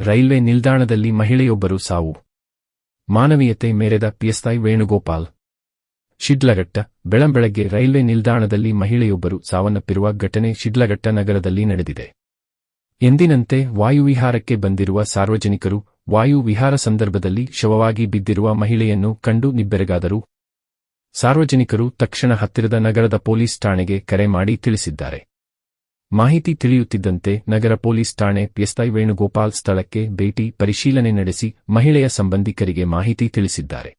Railway ನಿಲ್ದಾಣದಲ್ಲಿ ಮಹಿಳೆಯೊಬ್ಬರು ಸಾವು. ಮಾನವೀಯತೆ ಮೇರೆದ ಪಿಎಸ್ಐ ವೇಣುಗೋಪಾಲ್. ಶಿಡ್ಲಘಟ್ಟ, ಬೆಳಂಬೆಳಗ್ಗೆ ರೈಲ್ವೆ ನಿಲ್ದಾಣದಲ್ಲಿ ಮಹಿಳೆಯೊಬ್ಬರು ಸಾವನ್ನಪ್ಪಿರುವ ಘಟನೆ ಶಿಡ್ಲಘಟ್ಟ ನಗರದಲ್ಲಿ ನಡೆದಿದೆ. ಎಂದಿನಂತೆ ವಾಯುವಿಹಾರಕ್ಕೆ ಬಂದಿರುವ ಸಾರ್ವಜನಿಕರು ವಾಯುವಿಹಾರ ಸಂದರ್ಭದಲ್ಲಿ ಶವವಾಗಿ ಬಿದ್ದಿರುವ ಮಹಿಳೆಯನ್ನು ಕಂಡು ನಿಬ್ಬೆರಗಾದರು. ಸಾರ್ವಜನಿಕರು ತಕ್ಷಣ ಹತ್ತಿರದ ನಗರದ ಪೊಲೀಸ್ ಠಾಣೆಗೆ ಕರೆ ಮಾಡಿ ತಿಳಿಸಿದ್ದಾರೆ. ಮಾಹಿತಿ ತಿಳಿಯುತ್ತಿದ್ದಂತೆ ನಗರ ಪೊಲೀಸ್ ಠಾಣೆ ಪಿಎಸ್ಐ ವೇಣುಗೋಪಾಲ್ ಸ್ಥಳಕ್ಕೆ ಭೇಟಿ ಪರಿಶೀಲನೆ ನಡೆಸಿ ಮಹಿಳೆಯ ಸಂಬಂಧಿಕರಿಗೆ ಮಾಹಿತಿ ತಿಳಿಸಿದ್ದಾರೆ.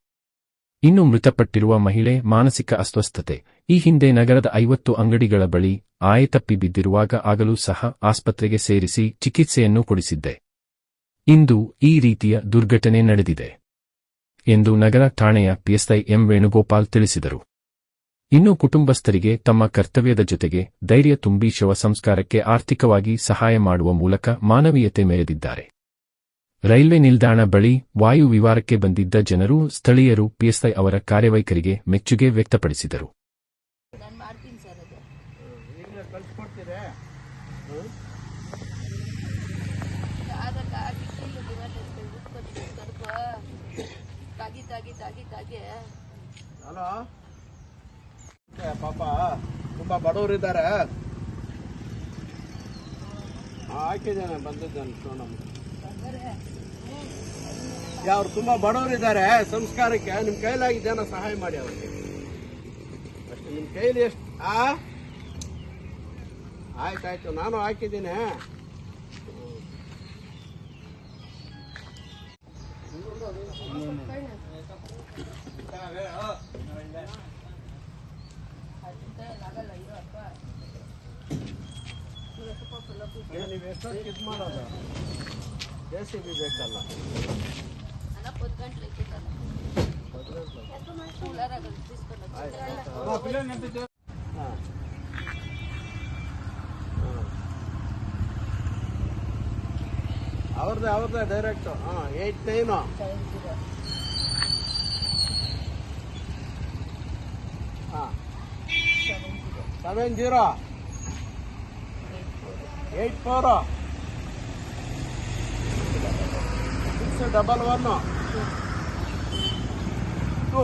ಇನ್ನು ಮೃತಪಟ್ಟಿರುವ ಮಹಿಳೆ ಮಾನಸಿಕ ಅಸ್ವಸ್ಥತೆ. ಈ ಹಿಂದೆ ನಗರದ ಐವತ್ತು ಅಂಗಡಿಗಳ ಬಳಿ ಆಯತಪ್ಪಿ ಬಿದ್ದಿರುವಾಗ ಆಗಲೂ ಸಹ ಆಸ್ಪತ್ರೆಗೆ ಸೇರಿಸಿ ಚಿಕಿತ್ಸೆಯನ್ನು ಕೊಡಿಸಿದ್ದೆ. ಇಂದು ಈ ರೀತಿಯ ದುರ್ಘಟನೆ ನಡೆದಿದೆ. ಎಂದು ನಗರ ಠಾಣೆಯ ಪಿಎಸ್ಐ ಎಂ ವೇಣುಗೋಪಾಲ್ ತಿಳಿಸಿದರು. ಇನ್ನು ಕುಟುಂಬಸ್ಥರಿಗೆ ತಮ್ಮ ಕರ್ತವ್ಯದ ಜೊತೆಗೆ ಧೈರ್ಯ ತುಂಬಿ ಶವ ಸಂಸ್ಕಾರಕ್ಕೆ ಆರ್ಥಿಕವಾಗಿ ಸಹಾಯ ಮಾಡುವ ಮೂಲಕ ಮಾನವೀಯತೆ ಮೆರೆದಿದ್ದಾರೆ. ರೈಲ್ವೆ ನಿಲ್ದಾಣ ಬಳಿ ವಾಯು ವಿವಾರಕ್ಕೆ ಬಂದಿದ್ದ ಜನರು, ಸ್ಥಳೀಯರು, ಪಿಎಸ್ಐ ಅವರ ಕಾರ್ಯವೈಖರಿಗೆ ಮೆಚ್ಚುಗೆ ವ್ಯಕ್ತಪಡಿಸಿದರು. ಹಲೋ? ಪಾಪ. ತುಂಬಾ ಬಡವರಿದ್ದಾರೆ. ಹಾಕಿದ್ದೇನೆ ಬಂದಿದ್ದೇನೆ ಸೋನಮ್ಮ ಅವ್ರು ತುಂಬಾ ಬಡವರಿದ್ದಾರೆ ಸಂಸ್ಕಾರಕ್ಕೆ, ನಿಮ್ ಕೈಲಾಗಿ ಜನ ಸಹಾಯ ಮಾಡಿ ಅವ್ರಿಗೆ. ಅಷ್ಟೇ, ನಿಮ್ ಕೈಲಿ ಎಷ್ಟು ಆ? ಆಯ್ತಾಯ್ತು ನಾನು ಹಾಕಿದ್ದೀನಿ. ಇದು ಮಾಡೋದು? ಸಿ ಬಿ ಬೇಕಲ್ಲ. ಹಾಂ ಅವ್ರದ್ದೇ ಅವ್ರದ್ದೇ ಡೈರೆಕ್ಟು ಹಾಂ ಏಯ್ಟ್ ನೈನು ಹಾಂ. Seven zero eight four six double one two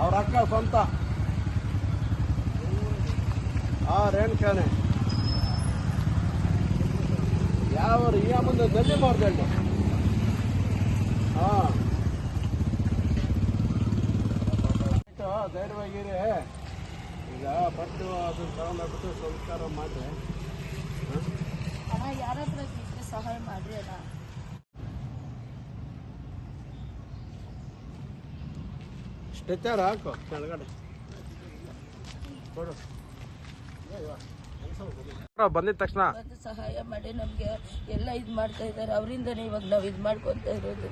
ಅವ್ರ ಅಕ್ಕ ಸ್ವಂತ. ಆ ರೇಣುಕಾನೆ ಯಾವ ಈ ಮುಂದೆ ನಲ್ಲಿ ಮಾಡ್ದಂಡು ಹಾಂ. ಧೈರ್ಯವಾಗಿರಿ ಈಗ ಬಟ್ಟು ಅದನ್ನ ತಗೊಂಡೋಗ್ಬಿಟ್ಟು ಸಂಸ್ಕಾರ ಮಾಡಿ ಅಣ್ಣ ಯಾರ ಹತ್ರ ಇದ್ರೆ ಸಹಾಯ ಮಾಡ್ರಿ ಅಣ್ಣ? ಸ್ಟ್ರೆಚರ್ ಹಾಕು ಕೆಳಗಡೆ. ಕೊಡು. ಬಂದಿದ ತಕ್ಷಣ ಸಹಾಯ ಮಾಡಿ ನಮಗೆ ಎಲ್ಲ ಇದು ಮಾಡ್ತಾ ಇದ್ದಾರೆ ಅವರಿಂದನೇ ಇವಾಗ ನಾವು ಇದು ಮಾಡ್ಕೊಂತ ಇರೋದು.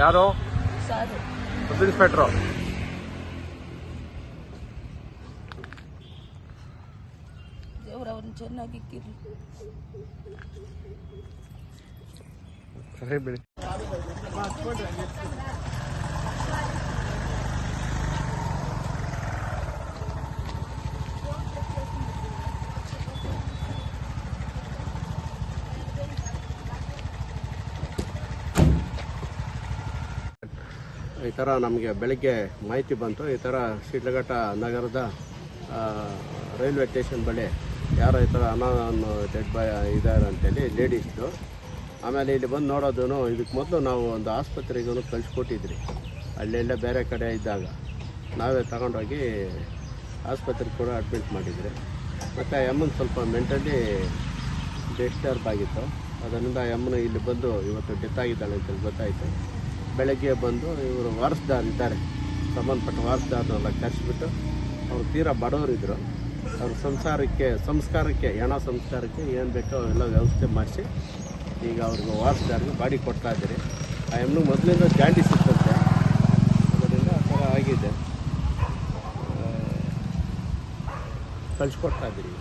ಯಾರು? ಸಾರು. Sub inspector. ಚೆನ್ನಾಗಿ ಈ ಥರ ನಮಗೆ ಬೆಳಗ್ಗೆ ಮಾಹಿತಿ ಬಂತು. ಈ ಥರ ಶಿಡ್ಲಘಟ್ಟ ನಗರದ ಆ, ರೈಲ್ವೆ ಸ್ಟೇಷನ್ ಬಳಿ ಯಾರೋ ಈ ಥರ ಅನಾನು ಡೆಡ್ ಬಾಯ್ ಇದ್ದಾರೆ ಅಂತೇಳಿ ಲೇಡೀಸ್ದು ಆಮೇಲೆ ಇಲ್ಲಿ ಬಂದು ನೋಡೋದು ಇದಕ್ಕೆ ಮೊದಲು ನಾವು ಒಂದು ಆಸ್ಪತ್ರೆಗೂ ಕಳಿಸ್ಕೊಟ್ಟಿದ್ರಿ. ಅಲ್ಲೆಲ್ಲ ಬೇರೆ ಕಡೆ ಇದ್ದಾಗ. ನಾವೇ ತಗೊಂಡೋಗಿ ಆಸ್ಪತ್ರೆಗೆ ಕೂಡ ಅಡ್ಮಿಟ್ ಮಾಡಿದ್ರಿ. ಮತ್ತು ಎಮ್ಮನ್ ಸ್ವಲ್ಪ ಮೆಂಟಲಿ ಡಿಸ್ಟರ್ಬ್ ಆಗಿತ್ತು. ಅದರಿಂದ ಯಮ್ಮನ ಇಲ್ಲಿ ಬಂದು ಇವತ್ತು ಡೆತ್ ಆಗಿದ್ದಾಳೆ ಅಂತೇಳಿ ಗೊತ್ತಾಯಿತು. ಬೆಳಗ್ಗೆ ಬಂದು ಇವರು ವಾರಸ್ದಾರ್ ಇದ್ದಾರೆ. ಸಂಬಂಧಪಟ್ಟ ವಾರಸ್ದಾರನ್ನೆಲ್ಲ ಕರೆಸಿಬಿಟ್ಟು ಅವರು ತೀರಾ ಬಡವರಿದ್ದರು ಅವ್ರ ಸಂಸಾರಕ್ಕೆ, ಸಂಸ್ಕಾರಕ್ಕೆ ಹೆಣ ಸಂಸ್ಕಾರಕ್ಕೆ ಏನು ಬೇಕೋ ಅವೆಲ್ಲ ವ್ಯವಸ್ಥೆ ಮಾಡಿಸಿ ಈಗ ಅವ್ರಿಗೆ ವಾರಸ್ದಾರಿಗೆ ಬಾಡಿ ಕೊಡ್ತಾ ಇದ್ದೀರಿ. ಆ ಹೆಣ್ಣು ಮೊದಲಿಂದ ಜಾಂಡಿ ಸಿಕ್ಕಂತೆ. ಅದರಿಂದ ಆ ಥರ ಆಗಿದೆ. ಕಳಿಸ್ಕೊಡ್ತಾ ಇದ್ದೀರಿ.